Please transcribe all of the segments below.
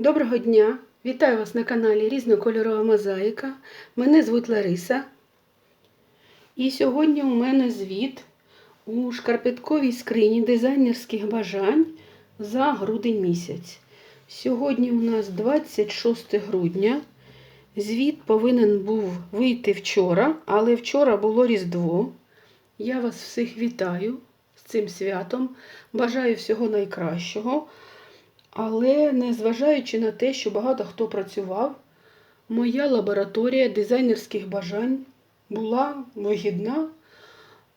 Доброго дня! Вітаю вас на каналі Різнокольорова Мозаїка. Мене звуть Лариса. І сьогодні у мене звіт у шкарпетковій скрині дизайнерських бажань за грудень місяць. Сьогодні у нас 26 грудня. Звіт повинен був вийти вчора, але вчора було Різдво. Я вас всіх вітаю з цим святом. Бажаю всього найкращого. Але незважаючи на те, що багато хто працював, моя лабораторія дизайнерських бажань була вигідна.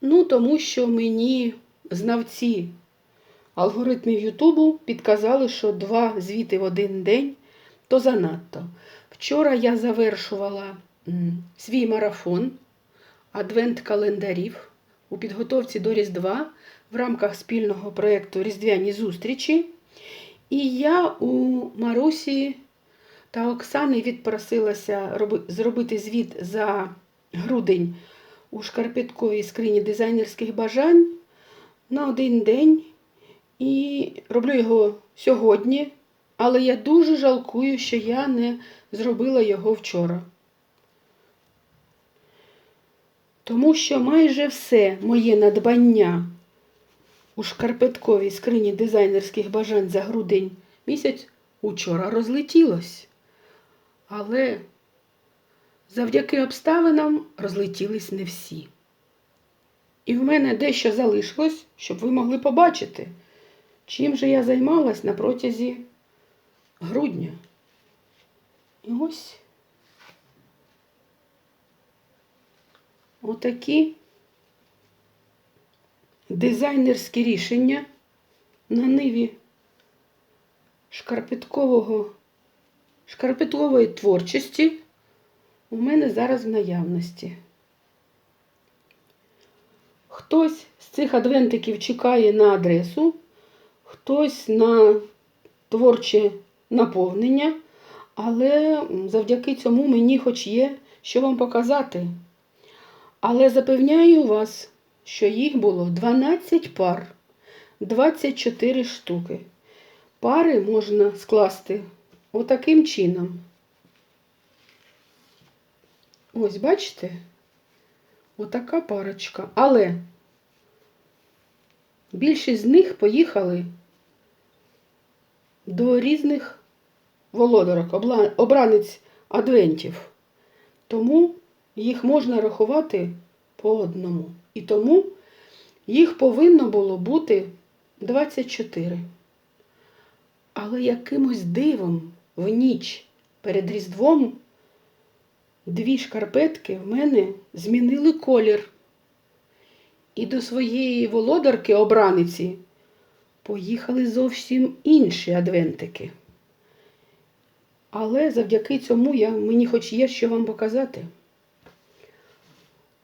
Ну, тому що мені знавці алгоритмів Ютубу підказали, що два звіти в один день то занадто. Вчора я завершувала свій марафон адвент-календарів у підготовці до Різдва в рамках спільного проєкту Різдвяні зустрічі. І я у Марусі та Оксани відпросилася зробити звіт за грудень у шкарпетковій скрині дизайнерських бажань на один день. І роблю його сьогодні, але я дуже жалкую, що я не зробила його вчора. Тому що майже все моє надбання у шкарпетковій скрині дизайнерських бажань за грудень місяць учора розлетілось. Але завдяки обставинам розлетілись не всі. І в мене дещо залишилось, щоб ви могли побачити, чим же я займалась на протязі грудня. І ось отакі дизайнерські рішення на ниві шкарпеткового, шкарпеткової творчості у мене зараз в наявності. Хтось з цих адвентиків чекає на адресу, хтось на творче наповнення, але завдяки цьому мені хоч є що вам показати. Але запевняю вас, що їх було 12 пар, 24 штуки. Пари можна скласти отаким чином. Ось, бачите? Отака парочка. Але більшість з них поїхали до різних володарок, обранець адвентів. Тому їх можна рахувати по одному. І тому їх повинно було бути 24. Але якимось дивом в ніч перед Різдвом дві шкарпетки в мене змінили колір. І до своєї володарки обраниці поїхали зовсім інші адвентики. Але завдяки цьому я, мені хоч є що вам показати.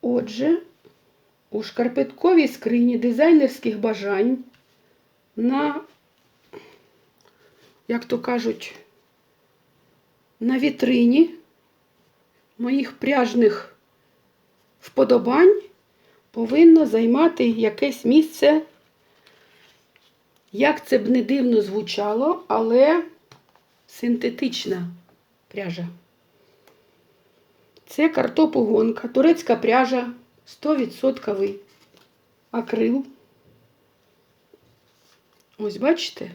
Отже, у шкарпетковій скрині дизайнерських бажань на, як то кажуть, на вітрині моїх пряжних вподобань повинно займати якесь місце, як це б не дивно звучало, але синтетична пряжа. Це картопогонка, турецька пряжа, 100% акрил. Ось бачите?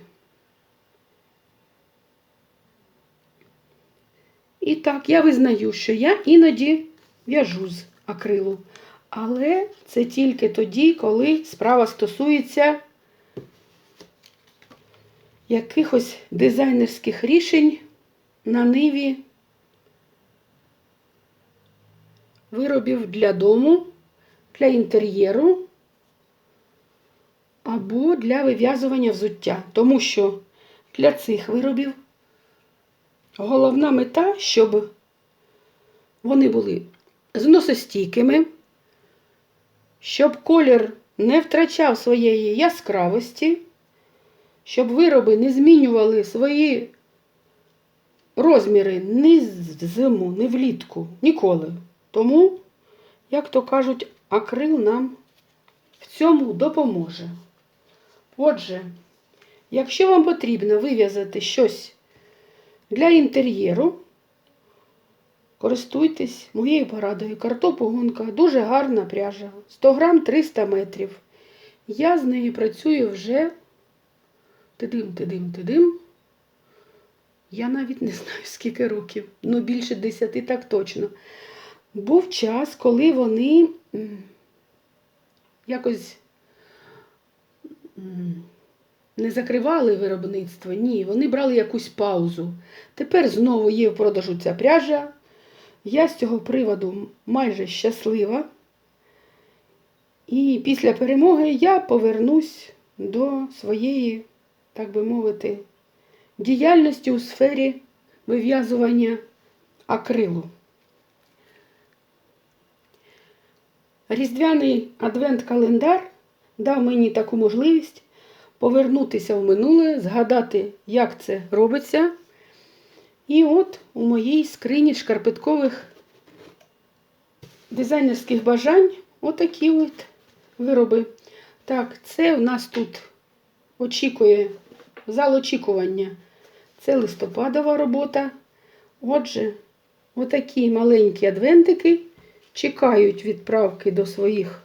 І так, я визнаю, що я іноді в'яжу з акрилу. Але це тільки тоді, коли справа стосується якихось дизайнерських рішень на ниві виробів для дому, для інтер'єру або для вив'язування взуття. Тому що для цих виробів головна мета, щоб вони були зносостійкими, щоб колір не втрачав своєї яскравості, щоб вироби не змінювали свої розміри ні в зиму, ні влітку, ніколи. Тому, як то кажуть, акрил нам в цьому допоможе. Отже, якщо вам потрібно вив'язати щось Для інтер'єру користуйтесь моєю порадою. Картопогонка дуже гарна пряжа. 100 грам 300 метрів. Я з нею працюю вже тидим, тидим, тидим. Я навіть не знаю, скільки років. Ну, більше 10 так точно. Був час, коли вони якось не закривали виробництво. Ні, вони брали якусь паузу. Тепер знову є в продажу ця пряжа. Я з цього приводу майже щаслива. І після перемоги я повернусь до своєї, так би мовити, діяльності у сфері вив'язування акрилу. Різдвяний адвент-календар дав мені таку можливість повернутися в минуле, згадати, як це робиться. І от у моїй скрині шкарпеткових дизайнерських бажань отакі от вироби. Так, це в нас тут очікує зал очікування. Це листопадова робота. Отже, отакі маленькі адвентики чекають відправки до своїх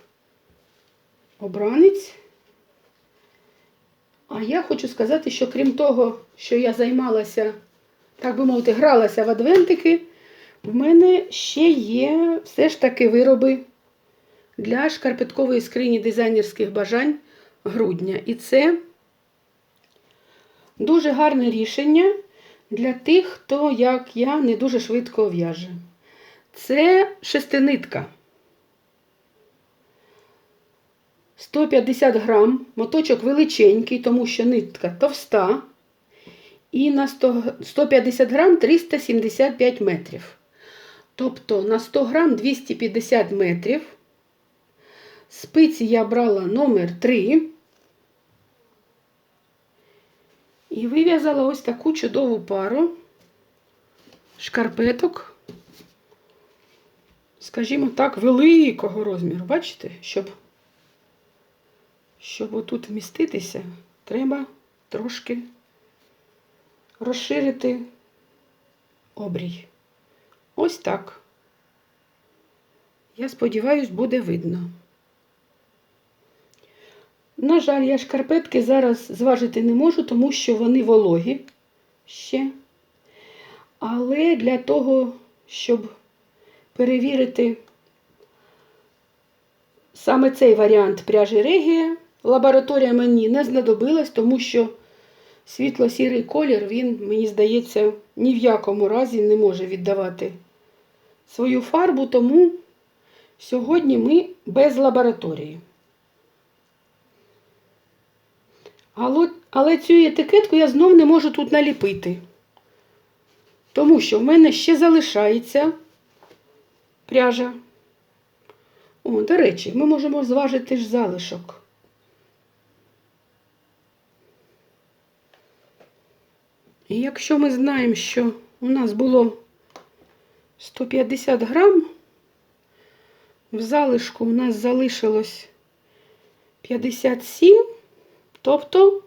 обраниць. А я хочу сказати, що крім того, що я займалася, так би мовити, гралася в адвентики, в мене ще є все ж таки вироби для шкарпеткової скрині дизайнерських бажань грудня. І це дуже гарне рішення для тих, хто, як я, не дуже швидко в'яже. Це шестинитка. 150 грам, моточок величенький, тому що нитка товста. І на 100, 150 грам 375 метрів. Тобто на 100 грам 250 метрів. Спиці я брала номер 3. І вив'язала ось таку чудову пару шкарпеток, скажімо так, великого розміру. Бачите, щоб, щоб отут вміститися, треба трошки розширити обрій. Ось так. Я сподіваюсь, буде видно. На жаль, я шкарпетки зараз зважити не можу, тому що вони вологі ще. Але для того, щоб перевірити саме цей варіант пряжі Регія, лабораторія мені не знадобилась, тому що світло-сірий колір, він, мені здається, ні в якому разі не може віддавати свою фарбу, тому сьогодні ми без лабораторії. Але, цю етикетку я знов не можу тут наліпити. Тому що в мене ще залишається пряжа. О, до речі, ми можемо зважити ж залишок. І якщо ми знаємо, що у нас було 150 грам, в залишку у нас залишилось 57, тобто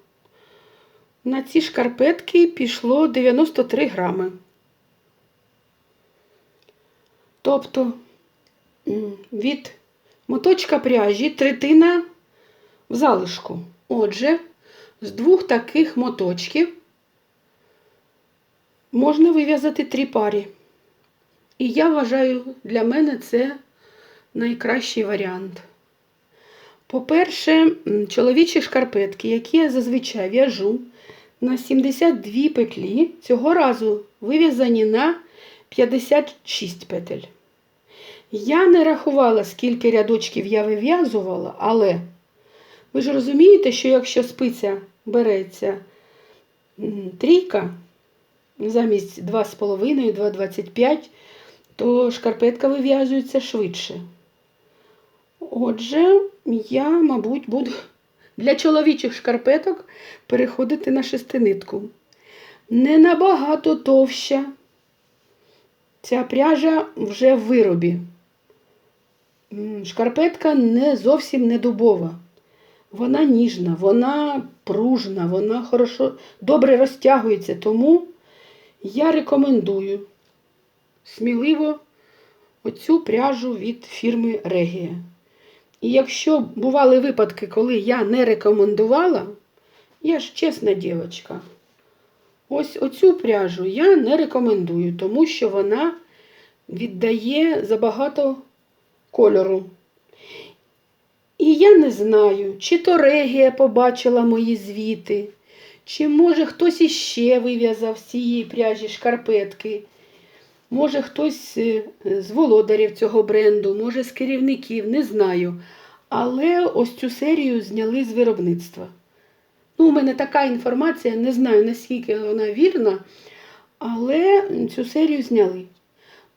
на ці шкарпетки пішло 93 грами. Тобто від моточка пряжі третина в залишку. Отже, з двох таких моточків можна вив'язати три пари. І я вважаю, для мене це найкращий варіант. По-перше, чоловічі шкарпетки, які я зазвичай в'яжу на 72 петлі, цього разу вив'язані на 56 петель. Я не рахувала, скільки рядочків я вив'язувала, але ви ж розумієте, що якщо спиця береться трійка замість 2,5, 2,25, то шкарпетка вив'язується швидше. Отже, я, мабуть, буду для чоловічих шкарпеток переходити на шестинитку. Не набагато товща. Ця пряжа вже в виробі. Шкарпетка не зовсім не дубова. Вона ніжна, вона пружна, вона хорошо, добре розтягується. Тому Я рекомендую сміливо оцю пряжу від фірми Регія. І якщо бували випадки, коли я не рекомендувала, я ж чесна дівчинка. Ось оцю пряжу я не рекомендую, тому що вона віддає забагато кольору. І я не знаю, чи то Регія побачила мої звіти, чи може хтось іще вив'язав з цієї пряжі шкарпетки. Може, хтось е, з володарів цього бренду, може з керівників, не знаю. Але ось цю серію зняли з виробництва. Ну, у мене така інформація, не знаю, наскільки вона вірна, але цю серію зняли.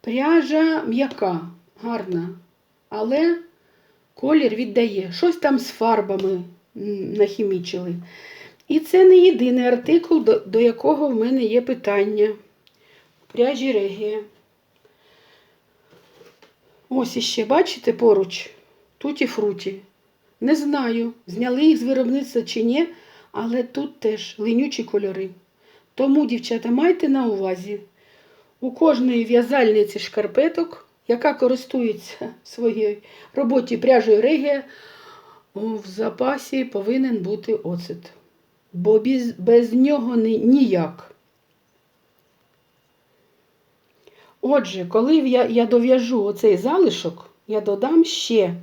Пряжа м'яка, гарна, але колір віддає. Щось там з фарбами нахімічили. І це не єдиний артикул, до, якого в мене є питання. Пряжі Регія. Ось іще, бачите, поруч туті фруті. Не знаю, зняли їх з виробництва чи ні, але тут теж линючі кольори. Тому, дівчата, майте на увазі, у кожної в'язальниці шкарпеток, яка користується в своїй роботі пряжею Регія, в запасі повинен бути оцет. Бо без, без нього ні- ніяк. Отже, коли я, я дов'яжу оцей залишок, я додам ще,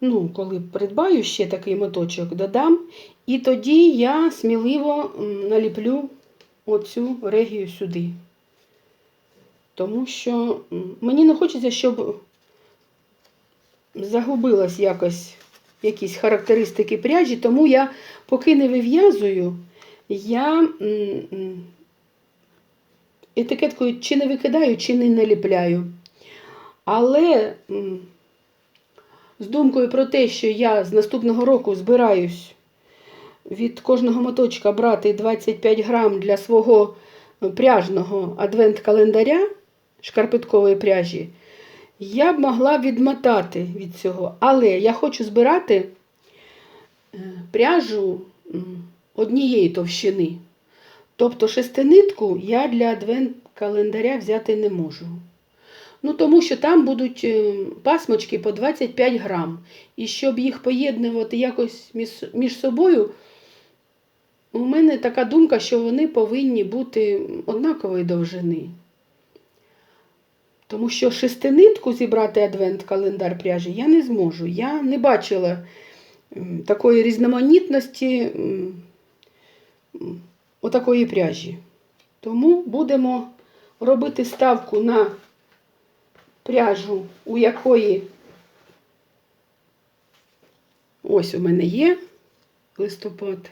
ну, коли придбаю ще такий моточок, додам, і тоді я сміливо наліплю оцю регію сюди. Тому що мені не хочеться, щоб загубилась якось якісь характеристики пряжі, тому я поки не вив'язую, я етикеткою чи не викидаю, чи не наліпляю. Але з думкою про те, що я з наступного року збираюсь від кожного моточка брати 25 грам для свого пряжного адвент-календаря шкарпеткової пряжі, я б могла відмотати від цього. Але я хочу збирати е, пряжу однієї товщини. Тобто шестинитку я для адвент-календаря взяти не можу. Ну, тому що там будуть е, пасмочки по 25 грам. І щоб їх поєднувати якось між, собою, у мене така думка, що вони повинні бути однакової довжини. Тому що шестинитку зібрати адвент-календар пряжі я не зможу. Я не бачила такої різноманітності отакої пряжі. Тому будемо робити ставку на пряжу, у якої ось у мене є листопад.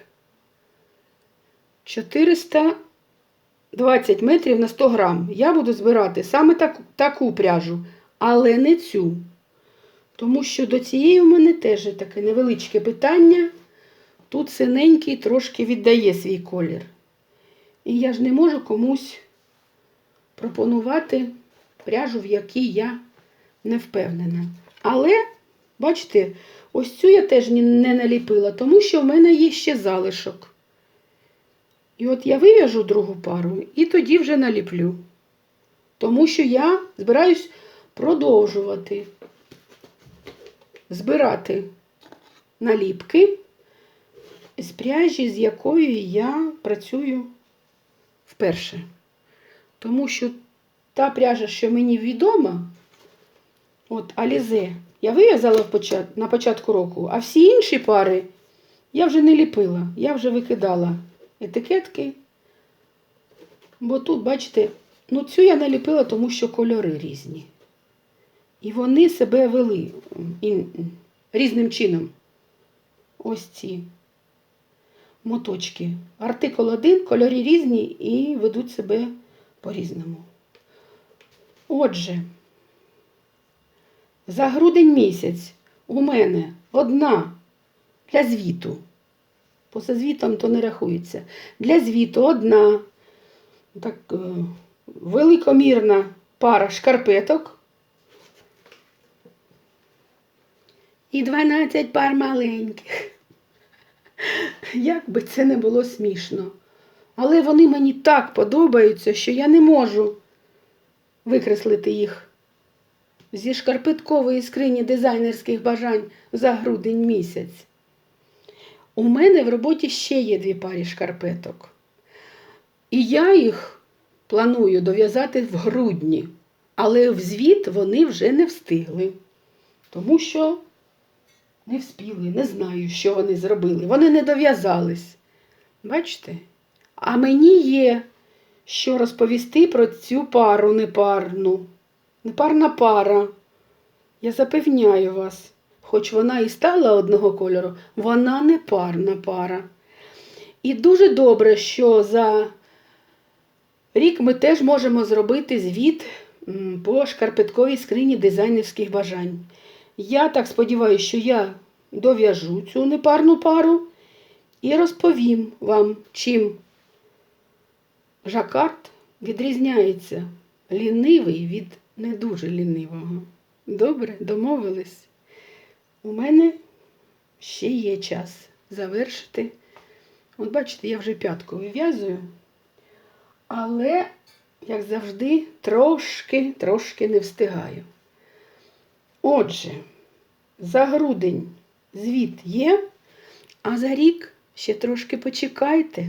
420 метрів на 100 грам. Я буду збирати саме таку, таку пряжу, але не цю. Тому що до цієї у мене теж таке невеличке питання. Тут синенький трошки віддає свій колір. І я ж не можу комусь пропонувати пряжу, в якій я не впевнена. Але, бачите, ось цю я теж не наліпила, тому що в мене є ще залишок. І от я вив'яжу другу пару і тоді вже наліплю. Тому що я збираюсь продовжувати збирати наліпки з пряжі, з якою я працюю вперше. Тому що та пряжа, що мені відома, от Алізе, я вив'язала на початку року, а всі інші пари я вже не ліпила, я вже викидала етикетки. Бо тут, бачите, ну цю я наліпила, тому що кольори різні. І вони себе вели різним чином. Ось ці моточки. Артикул один, кольори різні і ведуть себе по-різному. Отже, за грудень місяць у мене одна для звіту. Поза звітом то не рахується. Для звіту одна так, е, великомірна пара шкарпеток. І 12 пар маленьких. Як би це не було смішно. Але вони мені так подобаються, що я не можу викреслити їх зі шкарпеткової скрині дизайнерських бажань за грудень місяць. У мене в роботі ще є дві парі шкарпеток. І я їх планую дов'язати в грудні, але в звіт вони вже не встигли, тому що не вспіли, не знаю, що вони зробили. Вони не дов'язались. Бачите? А мені є що розповісти про цю пару непарну. Непарна пара. Я запевняю вас, хоч вона і стала одного кольору, вона не парна пара. І дуже добре, що за рік ми теж можемо зробити звіт по шкарпетковій скрині дизайнерських бажань. Я так сподіваюся, що я дов'яжу цю непарну пару і розповім вам, чим жакард відрізняється лінивий від не дуже лінивого. Добре, домовились. У мене ще є час завершити. От бачите, я вже п'ятку вив'язую, але, як завжди, трошки, трошки не встигаю. Отже, за грудень звіт є, а за рік ще трошки почекайте.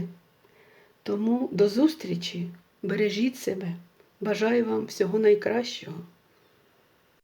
Тому до зустрічі, бережіть себе. Бажаю вам всього найкращого.